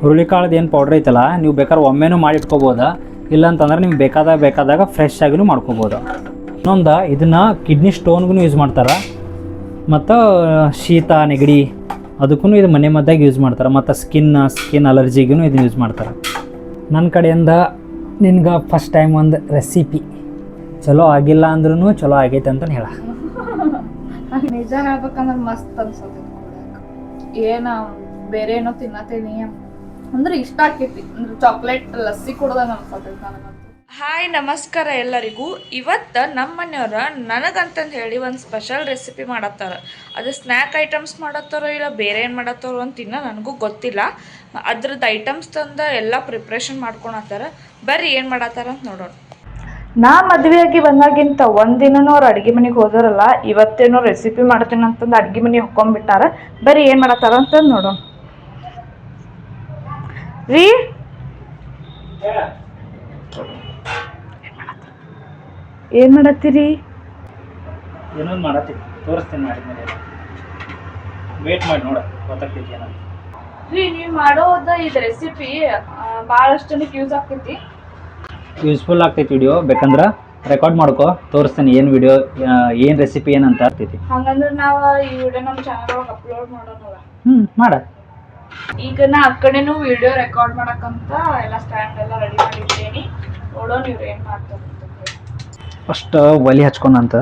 ಹುರುಳಿಕಾಳದ ಏನು ಪೌಡ್ರ್ ಐತಲ್ಲ, ನೀವು ಬೇಕಾದ್ರೆ ಒಮ್ಮೆನೂ ಮಾಡಿ ಇಲ್ಲಾಂತಂದ್ರೆ ನಿಮ್ಗೆ ಬೇಕಾದಾಗ ಬೇಕಾದಾಗ ಫ್ರೆಶ್ ಆಗಿನೂ ಮಾಡ್ಕೋಬೋದು. ಇನ್ನೊಂದು, ಇದನ್ನು ಕಿಡ್ನಿ ಸ್ಟೋನ್ಗೂ ಯೂಸ್ ಮಾಡ್ತಾರೆ. ಮತ್ತು, ಶೀತ, ನೆಗಡಿ ಅದಕ್ಕೂ ಇದು ಮನೆ ಮದ್ದಾಗಿ ಯೂಸ್ ಮಾಡ್ತಾರೆ. ಮತ್ತು ಸ್ಕಿನ್ ಸ್ಕಿನ್ ಅಲರ್ಜಿಗೂ ಇದನ್ನು ಯೂಸ್ ಮಾಡ್ತಾರೆ. ನನ್ನ ಕಡೆಯಿಂದ ನಿನ್ಗೆ ಫಸ್ಟ್ ಟೈಮ್ ಒಂದು ರೆಸಿಪಿ ಚಲೋ ಆಗಿಲ್ಲ ಅಂದ್ರೂ ಚಲೋ ಆಗೈತೆ ಅಂತ ಹೇಳ. ನಿಜ ಹೇಳ್ಬೇಕಂದ್ರೆ ಮಸ್ತ್ ಅನ್ಸತ್ತೆ. ಏನ ಬೇರೆ ಏನೋ ತಿನ್ನತೀನಿ ಅಂದ್ರೆ ಇಷ್ಟ ಆಕೈತಿ. ಅಂದ್ರೆ ಚಾಕ್ಲೇಟ್ ಲಸ್ಸಿ ಕುಡ್ದಂಗ ಅನ್ಸತೈತಿ ನನಗಂತೂ ಹಾಯ್ ನಮಸ್ಕಾರ ಎಲ್ಲರಿಗೂ. ಇವತ್ತು ನಮ್ಮ ಮನೆಯವ್ರ ನನಗಂತಂದು ಹೇಳಿ ಒಂದು ಸ್ಪೆಷಲ್ ರೆಸಿಪಿ ಮಾಡತ್ತಾರ. ಅದು ಸ್ನ್ಯಾಕ್ ಐಟಮ್ಸ್ ಮಾಡತ್ತಾರೋ ಇಲ್ಲ ಬೇರೆ ಏನು ಮಾಡತ್ತಾರೋ ಅಂತ ಇನ್ನೂ ನನಗೂ ಗೊತ್ತಿಲ್ಲ. ಅದ್ರದ್ದು ಐಟಮ್ಸ್ ತಂದು ಎಲ್ಲ ಪ್ರಿಪ್ರೇಷನ್ ಮಾಡ್ಕೊಳತ್ತಾರ ಬರ್ರಿ ಏನು ಮಾಡತ್ತಾರ ಅಂತ ನೋಡೋಣ. ನಾ ಮದುವೆಯಾಗಿ ಬಂದಾಗಿಂತ ಒಂದಿನೂ ಅವ್ರು ಅಡುಗೆ ಮನೆಗೆ ಹೋದರಲ್ಲ ಇವತ್ತೇನೋ ರೆಸಿಪಿ ಮಾಡ್ತೀನಿ ಅಂತಂದು ಅಡುಗೆ ಮನೆಗೆ ಹೊಕ್ಕೊಂಡ್ಬಿಟ್ಟಾರ. ಬರೀ ಏನು ಮಾಡತ್ತಾರ ಅಂತಂದು ನೋಡೋಣ. ರೀ? ಏನ್ ಮಾಡತ್ತೀರಿ? ಏನೊಂದು ಮಾಡತ್ತೀವಿ. ತೋರಿಸ್ತೀನಿ ಮಾಡಿದ್ಮೇಲೆ. ವೇಟ್ ಮಾಡಿ ನೋಡ ಗೊತ್ತಾಗ್ತೈತಿ ಏನಂತ. ರೀ ನೀವು ಮಾಡೋದ ಇದು ರೆಸಿಪಿ ಭಾಳಷ್ಟು ಜನಕ್ಕೆ ಯೂಸ್ ಆಗ್ತೈತಿ. ಯೂಸ್ಫುಲ್ ಆಗ್ತೈತಿ ವಿಡಿಯೋ ಬೇಕಂದ್ರ ರೆಕಾರ್ಡ್ ಮಾಡ್ಕೋ ತೋರಿಸ್ತೀನಿ ಏನು ವಿಡಿಯೋ ಏನು ರೆಸಿಪಿ ಏನಂತ ಆಗ್ತೈತಿ. ಹಂಗಂದ್ರೆ ನಾವು ಈ ವಿಡಿಯೋ ನಮ್ಮ ಚಾನಲ್ ಒಳಗೆ ಅಪ್ಲೋಡ್ ಮಾಡೋಣ ಹ್ಞೂ ಮಾಡ. ಈಗ ನಾ ಆ ಕಡೆನೂ ವಿಡಿಯೋ ರೆಕಾರ್ಡ್ ಮಾಡಕ್ಕಂತ ಎಲ್ಲ ಸ್ಟ್ಯಾಂಡ್ ಎಲ್ಲ ರೆಡಿ ಮಾಡಿದ್ದೀನಿ. ನೋಡೋಣ ಇವ್ರು ಏನು ಮಾಡ್ತಾರೆ ಫಸ್ಟ್ ಒಲಿ ಹಚ್ಕೊಂಡಂತ.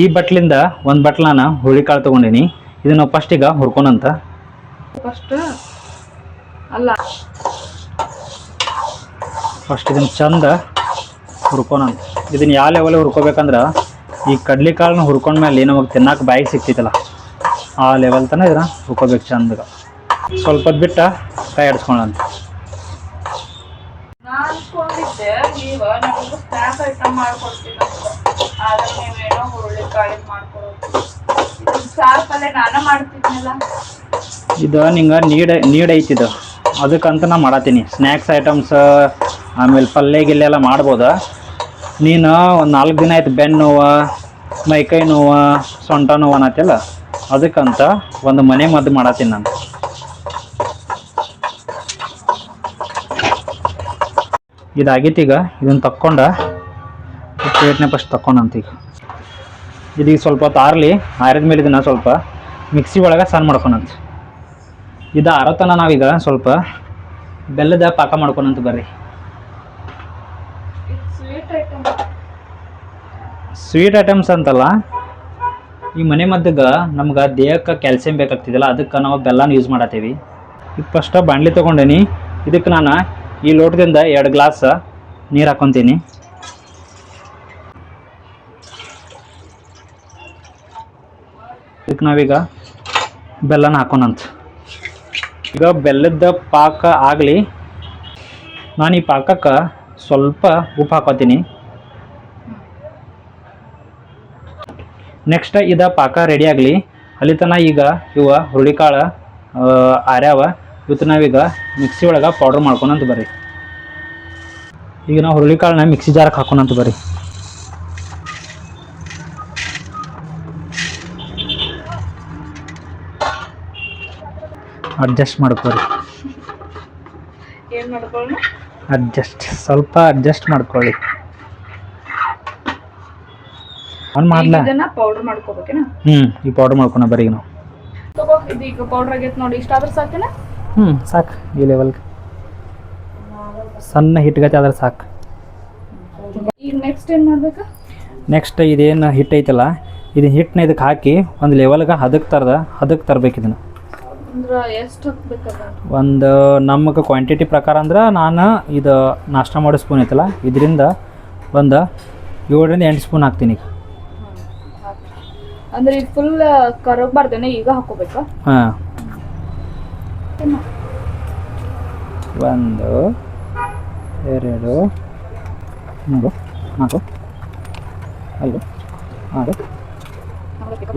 ಈ ಬಟ್ಲಿಂದ ಒಂದು ಬಟ್ಲನ ನಾನು ಕಾಳು ತಗೊಂಡಿನಿ. ಇದನ್ನ ಫಸ್ಟ್ ಈಗ ಹುರ್ಕೊಂಡಂತ. ಫಸ್ಟ್ ಅಲ್ಲ. ಫಸ್ಟ್ ಇದನ್ನು ಚಂದ ಹುರ್ಕೊಂಡಂತ. ಇದನ್ನ ಯಾವ ಲೆವೆಲ್ ಹುರ್ಕೋಬೇಕಂದ್ರೆ ಈ ಕಡ್ಲಿಕಾಳನ್ನ ಹುರ್ಕೊಂಡ್ಮೇಲೆ ನಮಗೆ ತಿನ್ನಕ್ಕೆ ಬಾಯಿಗೆ ಸಿಗ್ತೈತಲ್ಲ ಆ ಲೆವೆಲ್ ತನಕ ಇದನ್ನ ಹುಕೋಬೇಕು ಚಂದಗ ಸ್ವಲ್ಪ ಹೊತ್ತು ಬಿಟ್ಟು ಕೈ ಆಡಿಸ್ಕೊಳ್ಳಂತ ಇದು ನಿಂಗೆ ನೀಡ್ ನೀಡ್ ಐತಿದು ಅದಕ್ಕಂತ ನಾ ಮಾಡತ್ತೀನಿ. ಸ್ನ್ಯಾಕ್ಸ್ ಐಟಮ್ಸ್ ಆಮೇಲೆ ಪಲ್ಯ ಗಿಲ್ಲೆ ಎಲ್ಲ ಮಾಡ್ಬೋದು. ನೀನು ಒಂದು ನಾಲ್ಕು ದಿನ ಆಯ್ತು ಬೆನ್ನು ನೋವು ಮೈಕೈ ನೋವು ಸೊಂಟ ನೋವು ಅನ್ನತ್ತಲ್ಲ ಅದಕ್ಕಂತ ಒಂದು ಮನೆ ಮದ್ದು ಮಾಡತ್ತೀನಿ ನಾನು. ಇದಾಗೈತಿ ಈಗ ಇದನ್ನು ತಕ್ಕೊಂಡ ಪ್ಲೇಟ್ನೇ ಫಸ್ಟ್ ತಕ್ಕೊಂಡಂತ ಈಗ. ಇದೀಗ ಸ್ವಲ್ಪ ಹೊತ್ತು ಆರಲಿ ಆರಿದ ಮೇಲೆ ಇದನ್ನ ಸ್ವಲ್ಪ ಮಿಕ್ಸಿ ಒಳಗೆ ಸಣ್ಣ ಮಾಡ್ಕೊಂಡಂತ. ಇದು ಆರತನ ನಾವೀಗ ಸ್ವಲ್ಪ ಬೆಲ್ಲದ ಪಾಕ ಮಾಡ್ಕೊಂಡಂತ ಬರ್ರಿ. ಸ್ವೀಟ್ ಐಟಮ್ಸ್ ಅಂತಲ್ಲ ಈ ಮನೆ ಮದ್ದಗೆ ನಮ್ಗೆ ದೇಹಕ್ಕೆ ಕ್ಯಾಲ್ಸಿಯಂ ಬೇಕಾಗ್ತಿದೆಯಲ್ಲ ಅದಕ್ಕೆ ನಾವು ಬೆಲ್ಲನ ಯೂಸ್ ಮಾಡತ್ತೀವಿ ಈಗ ಫಸ್ಟ್ ಬಾಣಲಿ ತೊಗೊಂಡೇನಿ, ಇದಕ್ಕೆ ನಾನು ಈ ಲೋಟದಿಂದ ಎರಡು ಗ್ಲಾಸ್ ನೀರು ಹಾಕ್ಕೊತೀನಿ ಇದಕ್ಕೆ ನಾವೀಗ ಬೆಲ್ಲನ ಹಾಕೋಣಂತ. ಈಗ ಬೆಲ್ಲದ ಪಾಕ ಆಗಲಿ, ನಾನು ಈ ಪಾಕಕ್ಕೆ ಸ್ವಲ್ಪ ಉಪ್ಪು ಹಾಕೋತೀನಿ. ನೆಕ್ಸ್ಟ್ ಇದ ಪಾಕ ರೆಡಿ ಆಗಲಿ. ಅಲ್ಲಿ ತನಕ ಈಗ ಇವ ಹುರುಳಿಕಾಳು ಆರ್ಯಾವ ಇವತ್ತು ನಾವೀಗ ಮಿಕ್ಸಿ ಒಳಗೆ ಪೌಡ್ರ್ ಮಾಡ್ಕೊಂಡಂತ ಬರ್ರಿ. ಈಗ ನಾವು ಹುರುಳಿಕಾಳನ್ನ ಮಿಕ್ಸಿ ಜಾರಕ್ಕೆ ಹಾಕೊಂಡಂತ ಬರ್ರಿ. ಅಡ್ಜಸ್ಟ್ ಮಾಡ್ಕೊಳ್ಳೋಣ ಅಡ್ಜಸ್ಟ್ ಸ್ವಲ್ಪ ಅಡ್ಜಸ್ಟ್ ಮಾಡ್ಕೊಳ್ಳಿ ಅವ್ನು ಮಾಡ್ಲಾ? ಇದನ್ನ ಪೌಡರ್ ಮಾಡ್ಕೋಬೇಕೇನ? ಹ್ಮ್ ಈ ಪೌಡರ್ ಮಾಡ್ಕೋಣ ಬರೀ ನಾವು. ತಗೋ ಇದು ಈಗ ಪೌಡರ್ ಆಗೈತೆ ನೋಡಿ ಇಷ್ಟ ಆದ್ರೆ ಸಾಕೇನ ಹ್ಮ್ ಸಾಕು ಈ ಲೆವೆಲ್ಗೆ ಸಣ್ಣ ಹಿಟ್ಗತಿ ಆದ್ರೆ ಸಾಕು. ಈಗ ನೆಕ್ಸ್ಟ್ ಏನು ಮಾಡ್ಬೇಕಾ? ನೆಕ್ಸ್ಟ್ ಇದೇನು ಹಿಟ್ಟು ಐತಲ್ಲ ಇದನ್ನ ಹಿಟ್ಟನ್ನ ಇದಕ್ಕೆ ಹಾಕಿ ಒಂದು ಲೆವೆಲ್ಗೆ ಹದಕ್ಕೆ ತರದ ಹದಕ್ಕೆ ತರ್ಬೇಕು ಇದನ್ನು. ಒಂದು ನಮಗೆ ಕ್ವಾಂಟಿಟಿ ಪ್ರಕಾರ ಅಂದ್ರೆ ನಾನು ಇದು ನಾಷ್ಟ ಮಾಡೋ ಸ್ಪೂನ್ ಐತಲ್ಲ ಇದರಿಂದ ಒಂದು ಏಳರಿಂದ ಎಂಟು ಸ್ಪೂನ್ ಹಾಕ್ತೀನಿ ಈಗ. ಅಂದ್ರೆ ಈಗ ಫುಲ್ ಕರಗಬಾರ್ದೇನೆ ಈಗ ಹಾಕೋಬೇಕಾ? ಹಾಂ. ಒಂದು ಎರಡು ಮೂರು ನಾಲ್ಕು ಐದು ಆರು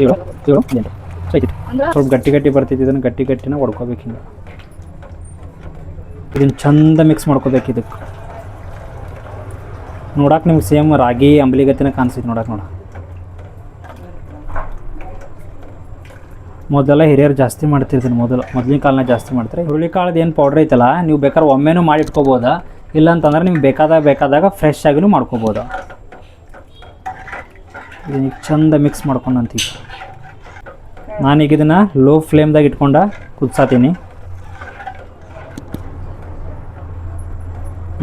ಏಳು ಏಳು ಎಂಟು. ಸೈತಿ ಸ್ವಲ್ಪ ಗಟ್ಟಿ ಗಟ್ಟಿ ಬರ್ತೈತಿ ಇದನ್ನು ಗಟ್ಟಿ ಗಟ್ಟಿನ ಹೊಡ್ಕೋಬೇಕು ಹಿಂಗೆ. ಇದನ್ನ ಚಂದ ಮಿಕ್ಸ್ ಮಾಡ್ಕೋಬೇಕು ಇದಕ್ಕೆ. ನೋಡಕ್ಕೆ ನಿಮ್ಗೆ ಸೇಮ್ ರಾಗಿ ಅಂಬಲಿ ಗತ್ತಿನ ಕಾಣಿಸ್ತೈತಿ ನೋಡಕ್ಕೆ ನೋಡ. ಮೊದಲೆಲ್ಲ ಹಿರಿಯರು ಜಾಸ್ತಿ ಮಾಡ್ತಿರ್ತೀನಿ ಮೊದಲು. ಮೊದಲಿನ ಕಾಲನ ಜಾಸ್ತಿ ಮಾಡ್ತಾರೆ. ಹುರುಳಿ ಕಾಳದ ಏನು ಪೌಡ್ರ್ ಐತಲ್ಲ, ನೀವು ಬೇಕಾದ್ರೆ ಒಮ್ಮೆನೂ ಮಾಡಿ ಇಲ್ಲ ಅಂತಂದ್ರೆ ನಿಮ್ಗೆ ಬೇಕಾದಾಗ ಬೇಕಾದಾಗ ಫ್ರೆಶ್ ಆಗಿನೂ ಮಾಡ್ಕೋಬೋದು. ಇದನ್ನ ಚಂದ ಮಿಕ್ಸ್ ಮಾಡ್ಕೊಂಡಂತೀಗ ನಾನೀಗ ಇದನ್ನು ಲೋ ಫ್ಲೇಮ್ದಾಗ ಇಟ್ಕೊಂಡ ಕುದಿಸಾತೀನಿ.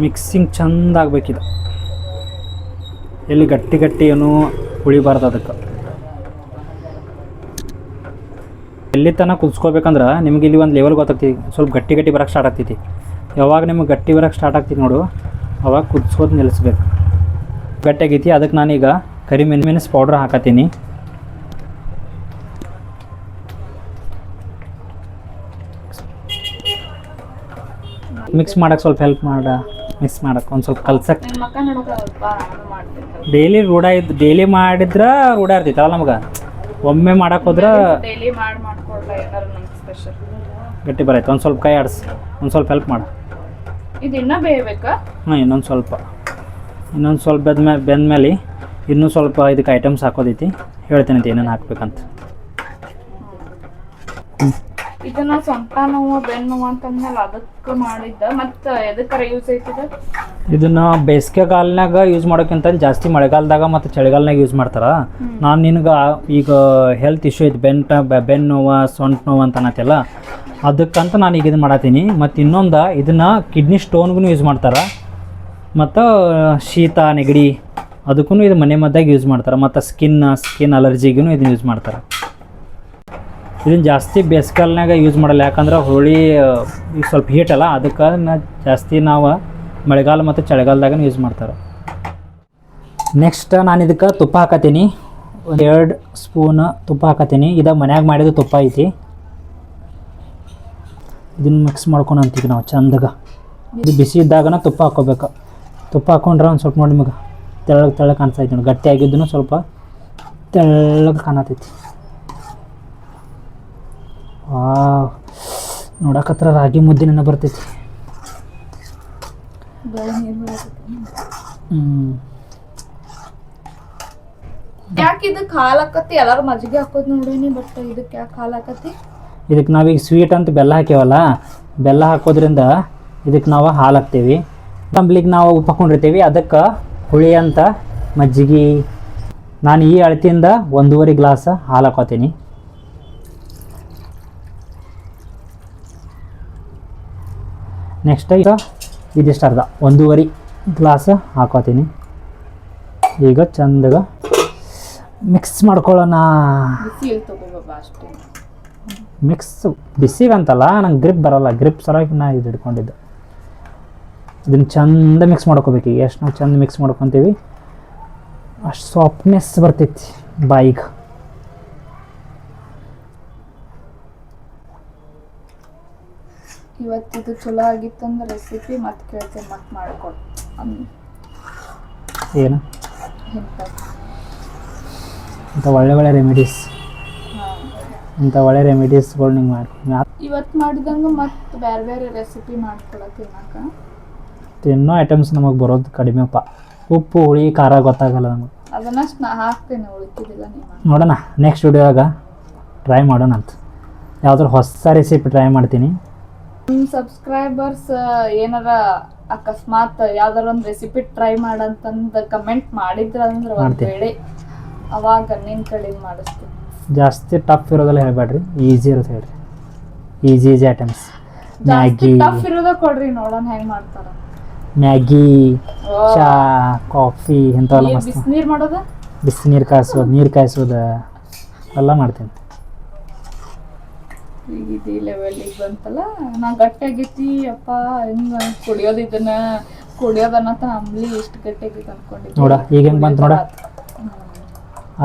ಮಿಕ್ಸಿಂಗ್ ಚಂದ ಆಗ್ಬೇಕಿದೆ. ಎಲ್ಲಿ ಗಟ್ಟಿ ಗಟ್ಟಿ ಏನೂ ಉಳಿಬಾರ್ದು ಅದಕ್ಕೆ. ಎಲ್ಲಿ ತನಕ ಕುದಿಸ್ಕೋಬೇಕಂದ್ರೆ ನಿಮ್ಗೆ ಇಲ್ಲಿ ಒಂದು ಲೆವೆಲ್ ಗೊತ್ತಾಗ್ತೈತಿ ಸ್ವಲ್ಪ ಗಟ್ಟಿ ಗಟ್ಟಿ ಬರೋಕ್ಕೆ ಸ್ಟಾರ್ಟ್ ಆಗ್ತೈತಿ. ಯಾವಾಗ ನಿಮ್ಗೆ ಗಟ್ಟಿ ಬರೋಕ್ಕೆ ಸ್ಟಾರ್ಟ್ ಆಗ್ತೈತಿ ನೋಡು ಅವಾಗ ಕುದಿಸ್ಕೋದು ನಿಲ್ಲಿಸ್ಬೇಕು ಗಟ್ಟಿ ಆಗೈತಿ ಅದಕ್ಕೆ ನಾನೀಗ ಕರಿ ಮೆಣ್ ಮೆಣಸು ಪೌಡ್ರ್ ಹಾಕತ್ತೀನಿ ಮಿಕ್ಸ್ ಮಾಡಕ್ಕೆ ಸ್ವಲ್ಪ ಹೆಲ್ಪ್ ಮಾಡ ಮಿಕ್ಸ್ ಮಾಡಕ್ಕೆ ಒಂದು ಸ್ವಲ್ಪ ಕಲ್ಸಕ್ಕೆ ಡೈಲಿ ರೂಢ ಇದ್ದು ಡೈಲಿ ಮಾಡಿದ್ರೆ ರೂಢ ಇರ್ತೈತಲ್ಲ ನಮ್ಗೆ. ಒಮ್ಮೆ ಮಾಡಕ್ಕೆ ಹೋದ್ರೆ ಡೈಲಿ ಮಾಡಿ ಮಾಡ್ಕೊಡ್ಲ ಏನಾರು ನಂಗೆ ಸ್ಪೆಷಲ್ ಗಟ್ಟಿ ಬರೈತೆ. ಒಂದು ಸ್ವಲ್ಪ ಕೈ ಆಡಿಸ್. ಒಂದು ಸ್ವಲ್ಪ ಹೆಲ್ಪ್ ಮಾಡು. ಇದು ಇನ್ನೂ ಬೇಯಬೇಕಾ? ಹಾಂ ಇನ್ನೊಂದು ಸ್ವಲ್ಪ. ಇನ್ನೊಂದು ಸ್ವಲ್ಪ ಬೆದ್ಮೇಲೆ ಬೆಂದ್ಮೇಲೆ ಇನ್ನೂ ಸ್ವಲ್ಪ ಇದಕ್ಕೆ ಐಟಮ್ಸ್ ಹಾಕೋದೈತಿ. ಹೇಳ್ತೇನೆ ಅಂತ ಏನೇನು ಹಾಕ್ಬೇಕಂತ. ಇದನ್ನ ಸೊಂಟ ನೋವು ಬೆನ್ನು ನೋವು ಅಂತಂದ್ಮೇಲೆ ಅದಕ್ಕೆ ಮಾಡಿದ್ದ. ಮತ್ತು ಎದಕ್ಕಾರ ಯೂಸ್ ಐತಿದ ಇದನ್ನು ಬೇಸಿಗೆ ಕಾಲ್ನಾಗ ಯೂಸ್ ಮಾಡೋಕ್ಕಿಂತ ಜಾಸ್ತಿ ಮಳೆಗಾಲದಾಗ ಮತ್ತು ಚಳಿಗಾಲನಾಗ ಯೂಸ್ ಮಾಡ್ತಾರೆ. ನಾನು ನಿನಗೆ ಈಗ ಹೆಲ್ತ್ ಇಶ್ಯೂ ಐತಿ ಬೆನ್ ಬೆನ್ ಬೆನ್ನು ನೋವು ಸೊಂಟ ನೋವು ಅಂತ ಅನ್ನತ್ತಲ್ಲ ಅದಕ್ಕಂತ ನಾನು ಈಗ ಇದು ಮಾಡತ್ತೀನಿ ಮತ್ತು ಇನ್ನೊಂದು ಇದನ್ನು ಕಿಡ್ನಿ ಸ್ಟೋನ್ಗೂ ಯೂಸ್ ಮಾಡ್ತಾರೆ. ಮತ್ತು ಶೀತ ನೆಗಡಿ ಅದಕ್ಕೂ ಇದು ಮನೆ ಮದ್ದಾಗ ಯೂಸ್ ಮಾಡ್ತಾರೆ. ಮತ್ತು ಸ್ಕಿನ್ ಸ್ಕಿನ್ ಅಲರ್ಜಿಗೂ ಇದನ್ನು ಯೂಸ್ ಮಾಡ್ತಾರೆ. ಇದನ್ನು ಜಾಸ್ತಿ ಬೇಸಿಗೆಲ್ನಾಗ ಯೂಸ್ ಮಾಡಲ್ಲ. ಯಾಕಂದ್ರೆ ಹೋಳಿ ಈಗ ಸ್ವಲ್ಪ ಹೀಟ್ ಅಲ್ಲ. ಅದಕ್ಕೆ ನಾ ಜಾಸ್ತಿ ನಾವು ಮಳೆಗಾಲ ಮತ್ತು ಚಳಿಗಾಲದಾಗ ಯೂಸ್ ಮಾಡ್ತಾರೆ. ನೆಕ್ಸ್ಟ್ ನಾನು ಇದಕ್ಕೆ ತುಪ್ಪ ಹಾಕತ್ತೀನಿ ಒಂದು ಎರಡು ಸ್ಪೂನ್ ತುಪ್ಪ ಹಾಕತ್ತೀನಿ ಇದು ಮನ್ಯಾಗ ಮಾಡಿದ ತುಪ್ಪ ಐತಿ. ಇದನ್ನು ಮಿಕ್ಸ್ ಮಾಡ್ಕೊಂಡು ಅಂತೀವಿ ನಾವು ಚಂದಾಗ. ಇದು ಬಿಸಿ ಇದ್ದಾಗನ ತುಪ್ಪ ಹಾಕೋಬೇಕು. ತುಪ್ಪ ಹಾಕೊಂಡ್ರೆ ಒಂದು ಸ್ವಲ್ಪ ನೋಡಿ ನಿಮಗೆ ತೆಳ್ಳಗೆ ತೆಳ್ಳಗೆ ಕಾಣಿಸ್ತೈತಿ ನೋಡಿ. ಗಟ್ಟಿ ಆಗಿದ್ದೂ ಸ್ವಲ್ಪ ತೆಳ್ಳಗೆ ಕಾಣತೈತಿ. ನೋಡಕತ್ರ ರಾಗಿ ಮುದ್ದೆ ನೆನ ಬರ್ತೈತಿ. ಯಾಕೆ ಇದಕ್ಕೆ ಹಾಲು ಹಾಕತ್ತಿ? ಎಲ್ಲರೂ ಮಜ್ಜಿಗೆ ಹಾಕೋದು ನೋಡೀನಿ ಬಟ್ ಇದಕ್ಕೆ ಯಾಕೆ ಹಾಲು ಹಾಕತ್ತಿ? ಇದಕ್ಕೆ ನಾವೀಗ ಸ್ವೀಟ್ ಅಂತ ಬೆಲ್ಲ ಹಾಕಿವಲ್ಲ ಬೆಲ್ಲ ಹಾಕೋದ್ರಿಂದ ಇದಕ್ಕೆ ನಾವು ಹಾಲು ಹಾಕ್ತೀವಿ. ತಂಬ್ಲಿಗೆ ನಾವು ಉಪ್ಪು ಹಾಕೊಂಡಿರ್ತೀವಿ ಅದಕ್ಕೆ ಹುಳಿ ಅಂತ ಮಜ್ಜಿಗೆ. ನಾನು ಈ ಅಳತಿಯಿಂದ ಒಂದೂವರೆ ಗ್ಲಾಸ್ ಹಾಲು ಹಾಕೋತೀನಿ. ನೆಕ್ಸ್ಟ್ ಈಗ ಇದಿಷ್ಟು ಅರ್ಧ? ಒಂದೂವರೆ ಗ್ಲಾಸ್ ಹಾಕೋತೀನಿ. ಈಗ ಚಂದಗ ಮಿಕ್ಸ್ ಮಾಡ್ಕೊಳ್ಳೋಣ. ಮಿಕ್ಸ್ ಬಿಸಿಗಂತಲ್ಲ ನಂಗೆ ಗ್ರಿಪ್ ಬರೋಲ್ಲ. ಗ್ರಿಪ್ ಸಲುವಾಗಿ ನಾ ಇದು ಹಿಡ್ಕೊಂಡಿದ್ದು. ಇದನ್ನು ಚಂದ ಮಿಕ್ಸ್ ಮಾಡ್ಕೋಬೇಕು ಈಗ. ಎಷ್ಟು ನಾವು ಚಂದ ಮಿಕ್ಸ್ ಮಾಡ್ಕೊತೀವಿ? ಅಷ್ಟು ಸಾಫ್ಟ್ನೆಸ್ ಬರ್ತೈತಿ ಬಾಯಿಗೆ. ಇವತ್ತಿದು ಚಲೋ ಆಗಿತ್ತಂದ್ರೆ ರೆಸಿಪಿ ಮತ್ತೆ ಕೇಳ್ತೀನಿ ಮತ್ತೆ ಮಾಡ್ಕೊಡು. ಏನು? ಇಂಥ ಒಳ್ಳೆ ಒಳ್ಳೆ ರೆಮಿಡೀಸ್ ಇಂಥ ಒಳ್ಳೆ ರೆಮಿಡೀಸ್ಗಳು ನಿಂಗೆ ಮಾಡಿ ಇವತ್ತು ಮಾಡಿದಂಗೆ ಮತ್ತೆ ಬೇರೆ ಬೇರೆ ರೆಸಿಪಿ ಮಾಡ್ಕೊಳಕ್ಕೆ ತಿನ್ನಕ ತಿನ್ನೋ ಐಟಮ್ಸ್ ನಮಗೆ ಬರೋದು ಕಡಿಮೆಪ್ಪ ಉಪ್ಪು ಹುಳಿ ಖಾರ ಗೊತ್ತಾಗಲ್ಲ ನಮಗೆ. ಅದನ್ನಷ್ಟು ನಾ ಹಾಕ್ತೇನೆ ಉಳ್ಕಿದಿಲ್ಲ ನೀವು ನೋಡೋಣ ನೆಕ್ಸ್ಟ್ ವಿಡಿಯೋದಾಗ ಟ್ರೈ ಮಾಡೋಣ ಅಂತ ಯಾವ್ದಾದ್ರು ಹೊಸ ರೆಸಿಪಿ ಟ್ರೈ ಮಾಡ್ತೀನಿ. ನಿಮ್ಮ ಸಬ್ಸ್ಕ್ರೈಬರ್ಸ್ ಏನಾರ ಅಕಸ್ಮಾತ್ ಯಾವ್ದಾರ ಒಂದು ರೆಸಿಪಿ ಟ್ರೈ ಮಾಡಂತಂದು ಕಮೆಂಟ್ ಮಾಡಿದ್ರ ಅಂದ್ರೆ ಒಂದು ಮಾಡ್ತೀನಿ. ವೇಳೆ ಅವಾಗ ನಿನ್ ಕಡೆ ಮಾಡಿಸ್ತೀನಿ. ಜಾಸ್ತಿ ಟಫ್ ಇರೋದೆಲ್ಲ ಹೇಳಬೇಡ್ರಿ. ಈಸಿ ಇರೋದು ಹೇಳ್ರಿ. ಈಸಿ ಈಸಿ ಐಟಮ್ಸ್ ಜಾಸ್ತಿ ಮ್ಯಾಗಿ ಟಫ್ ಇರೋದ ಕೊಡ್ರಿ ನೋಡೋಣ ಹೆಂಗ್ ಮಾಡ್ತಾರ. ಮ್ಯಾಗಿ ಚಾ ಕಾಫಿ ಇಂಥವೆಲ್ಲ ಮಸ್ತ್. ನೀರು ಮಾಡೋದು? ಬಿಸಿ ನೀರು ಕಾಯಿಸೋದು ನೀರು ಕಾಯಿಸೋದು ಎಲ್ಲ ಮಾಡ್ತೀನಿ. ಈಗ ಇದೇ ಲೆವೆಲ್ ಲೆವೆಲಿಗೆ ಬಂತಲ್ಲ ನಾ ಗಟ್ಟಿಯಾಗೈತಿ ಅಪ್ಪ ಹೆಂಗ ಕುಡಿಯೋದು ಇದನ್ನ ಕುಡಿಯೋದನ್ನ ಅಂಬ್ಲಿ ಎಷ್ಟು ಗಟ್ಟಿಯಾಗಿತ್ತು ಅನ್ಕೊಂಡಿದ್ದೆ. ನೋಡ ಈಗ ಹೆಂಗ್ ಬಂತು ನೋಡ.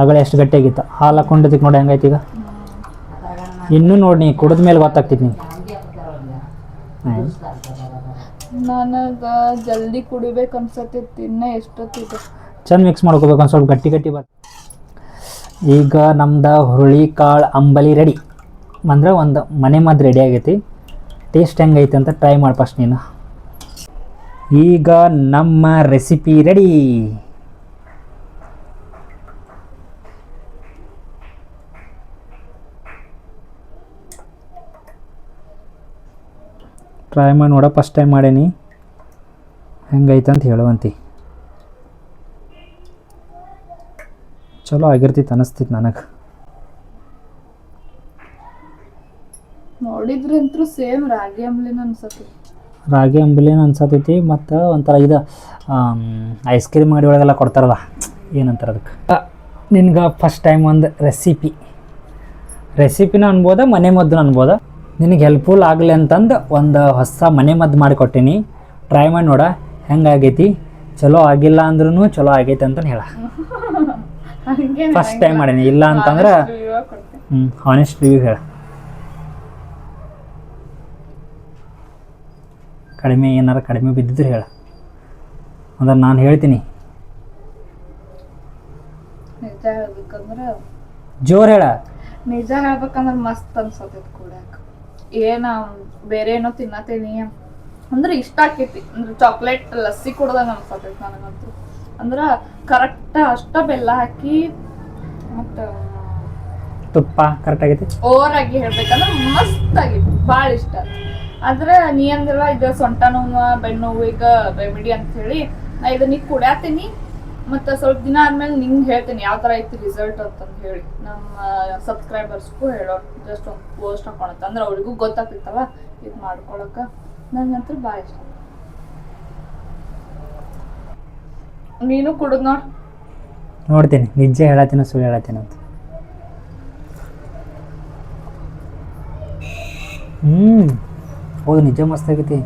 ಆಗಲೇ ಎಷ್ಟು ಗಟ್ಟಿಯಾಗಿತ್ತು. ಹಾಲು ಹಾಕೊಂಡಿದ್ದಕ್ಕೆ ನೋಡಿ ಹೆಂಗೈತಿ ಈಗ. ಇನ್ನೂ ನೋಡಿ ನೀ ಕುಡಿದ ಮೇಲೆ ಗೊತ್ತಾಗ್ತೈತಿ ನೀ ನನಗ ಜಲ್ದಿ ಕುಡಿಬೇಕು ಅನ್ಸತ್ತಿತ್ತು ಇನ್ನ ಎಷ್ಟೊತ್ತಿದೆ? ಚಂದ ಮಿಕ್ಸ್ ಮಾಡ್ಕೋಬೇಕು ಒಂದು ಸ್ವಲ್ಪ ಗಟ್ಟಿ ಗಟ್ಟಿ ಬರ್ ಈಗ ನಮ್ದು ಹುರುಳಿ ಕಾಳು ಅಂಬಲಿ ರೆಡಿ ಅಂದ್ರೆ ಒಂದು ಮನೆ ಮಾದು ರೆಡಿ ಆಗೈತಿ. ಟೇಸ್ಟ್ ಹೆಂಗೈತೆ ಅಂತ ಟ್ರೈ ಮಾಡಿ ಫಸ್ಟ್ ನೀನು. ಈಗ ನಮ್ಮ ರೆಸಿಪಿ ರೆಡಿ ಟ್ರೈ ಮಾಡಿ, ನೋಡ ಫಸ್ಟ್ ಟೈಮ್ ಮಾಡೇನಿ. ಹೆಂಗೈತೆ ಅಂತ ಹೇಳುವಂತಿ. ಚಲೋ ಆಗಿರ್ತಿತ್ತು ಅನ್ನಿಸ್ತಿತ್ತು ನನಗೆ. ನೋಡಿದ್ರಂತ್ರು ಸೇಮ್ ರಾಗಿ ಅಂಬ್ಲಿನ ಅನ್ಸತ್ತೆ. ರಾಗಿ ಅಂಬಲಿನ ಅನ್ಸತೈತಿ ಮತ್ತು ಒಂಥರ ಇದು ಐಸ್ ಕ್ರೀಮ್ ಮಾಡಿ ಒಳಗೆಲ್ಲ ಕೊಡ್ತಾರಲ್ಲ ಏನಂತಾರೆ ಅದಕ್ಕೆ? ನಿನ್ಗೆ ಫಸ್ಟ್ ಟೈಮ್ ಒಂದು ರೆಸಿಪಿ ರೆಸಿಪಿನ ಅನ್ಬೋದ ಮನೆ ಮದ್ದು ಅನ್ಬೋದ? ನಿನಗೆ ಹೆಲ್ಪ್ಫುಲ್ ಆಗಲಿ ಅಂತಂದು ಒಂದು ಹೊಸ ಮನೆ ಮದ್ದು ಮಾಡಿಕೊಟ್ಟೀನಿ. ಟ್ರೈ ಮಾಡಿ ನೋಡ ಹೆಂಗಾಗೈತಿ? ಚಲೋ ಆಗಿಲ್ಲ ಅಂದ್ರೂ ಚಲೋ ಆಗೈತಿ ಅಂತ ಹೇಳ. ಫಸ್ಟ್ ಟೈಮ್ ಮಾಡೀನಿ ಇಲ್ಲ ಅಂತಂದ್ರೆ ಹ್ಞೂ ಹಾನೆಸ್ಟ್ ರಿವ್ಯೂ ಹೇಳ. ಕಡಿಮೆ ಏನಾರು ಕಡಿಮೆ ಬಿದ್ದಿದ್ರೆ ಹೇಳ. ಅಂದ್ರೆ ನಾನು ಹೇಳ್ತೀನಿ. ನಿಜ ಹೇಳ್ಬೇಕಂದ್ರ ಜೋರು ಹೇಳ. ನಿಜ ಹೇಳ್ಬೇಕಂದ್ರೆ ಮಸ್ತ್ ಅನ್ಸತೈತಿ ಕೂಡ ಏನ ಬೇರೆ ಏನೋ ತಿನ್ನತೇನಿ ಅಂದ್ರೆ ಇಷ್ಟ ಆಕೈತಿ. ಅಂದ್ರೆ ಚಾಕ್ಲೇಟ್ ಲಸ್ಸಿ ಕುಡ್ದಂಗ ಅನ್ಸತೈತಿ ನನಗಂತೂ. ಅಂದ್ರ ಕರೆಕ್ಟ್ ಅಷ್ಟ ಬೆಲ್ಲ ಹಾಕಿ ಮತ್ತ ತುಪ್ಪ ಕರೆಕ್ಟ್ ಆಗೈತಿ? ಓವರ್ ಆಗಿ ಹೇಳ್ಬೇಕಂದ್ರ ಮಸ್ತ್ ಆಗೈತಿ. ಭಾಳ ಇಷ್ಟ. ಆದ್ರೆ ನೀ ಅಂದ್ರಲ್ಲ, ಇದು ಸೊಂಟ ನೋವು ಬೆನ್ನು ನೋವು, ಈಗ ರೆಮಿಡಿ ಅಂತ ಹೇಳಿ ನಾ ಇದನ್ನ ಈಗ ಕುಡ್ಯಾತೀನಿ. ಮತ್ತೆ ಸ್ವಲ್ಪ ದಿನ ಆದ್ಮೇಲೆ ನಿಂಗೆ ಹೇಳ್ತೀನಿ ಯಾವ ತರ ಐತಿ ರಿಸಲ್ಟ್ ಅಂತಂದು ಹೇಳಿ. ನಮ್ಮ ಸಬ್ಸ್ಕ್ರೈಬರ್ಸ್ಗೂ ಹೇಳೋ ಜಸ್ಟ್ ಒಂದು ಪೋಸ್ಟ್ ಹಾಕೊಳತ್ತ ಅಂದ್ರೆ ಅವ್ರಿಗೂ ಗೊತ್ತಾಗ್ತಿತ್ತಲ್ಲ ಇದು ಮಾಡ್ಕೊಳಕ. ನನಗಂತೂ ಭಾಳ ಇಷ್ಟ. ನೀನು ಕುಡಿದ್ ನೋಡ್. ನೋಡ್ತೀನಿ. ನಿಜ ಹೇಳತ್ತೀನಿ, ಸುಳ್ಳು ಹೇಳತ್ತೀನಿ ಅಂತ. ಹ್ಞೂ ಹೌದು ನಿಜ ಮಸ್ತ್ ಆಗೈತಿ.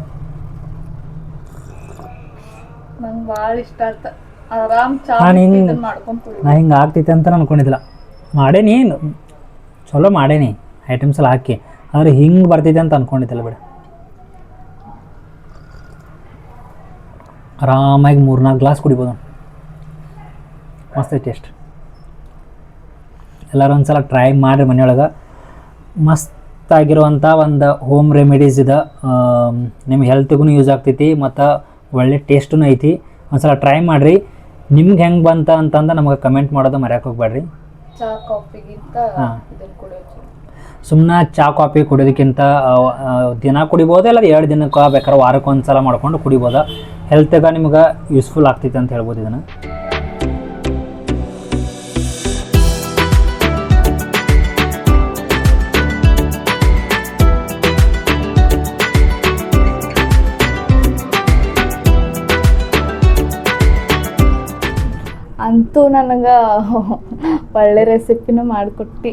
ನಂಗೆ ಭಾಳ ಇಷ್ಟ ಆಯ್ತ. ಆರಾಮ್ ಚಾ ನಾನ್ ಹಿಂಗ್- ಮಾಡ್ಕೊಂಡ್ ನಾ ಹಿಂಗ ಆಗ್ತೈತಿ ಅಂತ ಅನ್ಕೊಂಡಿದ್ದಿಲ್ಲ. ಮಾಡೇನಿ ಚಲೋ ಮಾಡೇನಿ ಐಟಮ್ಸ್ ಎಲ್ಲ ಹಾಕಿ. ಆದರೆ ಹಿಂಗೆ ಬರ್ತೈತಿ ಅಂತ ಅನ್ಕೊಂಡಿದ್ದಿಲ್ಲ ಬಿಡ. ಆರಾಮಾಗಿ ಮೂರ್ನಾಲ್ಕು ಗ್ಲಾಸ್ ಕುಡಿಬೋದು. ಮಸ್ತ್ ಐತಿ ಟೇಸ್ಟ್ ಎಲ್ಲರೂ ಒಂದ್ಸಲ ಟ್ರೈ ಮಾಡಿರಿ ಮನೆಯೊಳಗೆ. ಮಸ್ತ್ ಆಗಿರುವಂಥ ಒಂದು ಹೋಮ್ ರೆಮಿಡೀಸ್ ಇದೆ. ನಿಮ್ಮ ಹೆಲ್ತ್ಗೂ ಯೂಸ್ ಆಗ್ತೈತಿ ಮತ್ತು ಒಳ್ಳೆ ಟೇಸ್ಟೂ ಐತಿ. ಒಂದ್ಸಲ ಟ್ರೈ ಮಾಡಿರಿ. ನಿಮ್ಗೆ ಹೆಂಗೆ ಬಂತ ಅಂತಂದು ನಮಗೆ ಕಮೆಂಟ್ ಮಾಡೋದು ಮರ್ಯಾಕೆ ಹೋಗ್ಬೇಡ್ರಿ ಹಾ. ಸುಮ್ಮನೆ ಚಾ ಕಾಫಿ ಕುಡಿಯೋದಕ್ಕಿಂತ ದಿನ ಕುಡಿಬೋದು ಇಲ್ಲ ಎರಡು ದಿನಕ್ಕೆ ಬೇಕಾದ್ರೆ ವಾರಕ್ಕೆ ಒಂದು ಸಲ ಮಾಡ್ಕೊಂಡು ಕುಡಿಬೋದು. ಹೆಲ್ತ್ಗೆ ನಿಮ್ಗೆ ಯೂಸ್ಫುಲ್ ಆಗ್ತೈತೆ ಅಂತ ಹೇಳ್ಬೋದು ಇದನ್ನು. ಅಂತೂ ನನಗೆ. ಒಳ್ಳೆ ರೆಸಿಪಿನೂ ಮಾಡಿಕೊಟ್ಟು.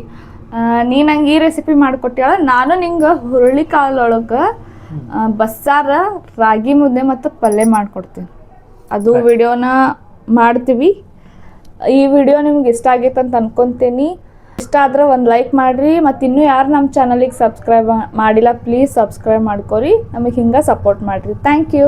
ನೀ ನಂಗೆ ಈ ರೆಸಿಪಿ ಮಾಡಿಕೊಟ್ಟಾಳ ನಾನು ನಿಂಗೆ ಹುರುಳಿ ಕಾಳೊಳಗೆ ಬಸ್ಸಾರ ರಾಗಿ ಮುದ್ದೆ ಮತ್ತು ಪಲ್ಯ ಮಾಡಿಕೊಡ್ತೀನಿ. ಅದು ವಿಡಿಯೋನ ಮಾಡ್ತೀವಿ. ಈ ವಿಡಿಯೋ ನಿಮ್ಗೆ ಇಷ್ಟ ಆಗೈತೆ ಅಂತ ಅನ್ಕೊತೀನಿ. ಇಷ್ಟ ಆದ್ರೆ ಒಂದು ಲೈಕ್ ಮಾಡಿರಿ. ಮತ್ತು ಇನ್ನೂ ಯಾರು ನಮ್ಮ ಚಾನಲಿಗೆ ಸಬ್ಸ್ಕ್ರೈಬ್ ಮಾಡಿಲ್ಲ ಪ್ಲೀಸ್ ಸಬ್ಸ್ಕ್ರೈಬ್ ಮಾಡ್ಕೊರಿ. ನಮಗೆ ಹಿಂಗೆ ಸಪೋರ್ಟ್ ಮಾಡಿರಿ. Thank you.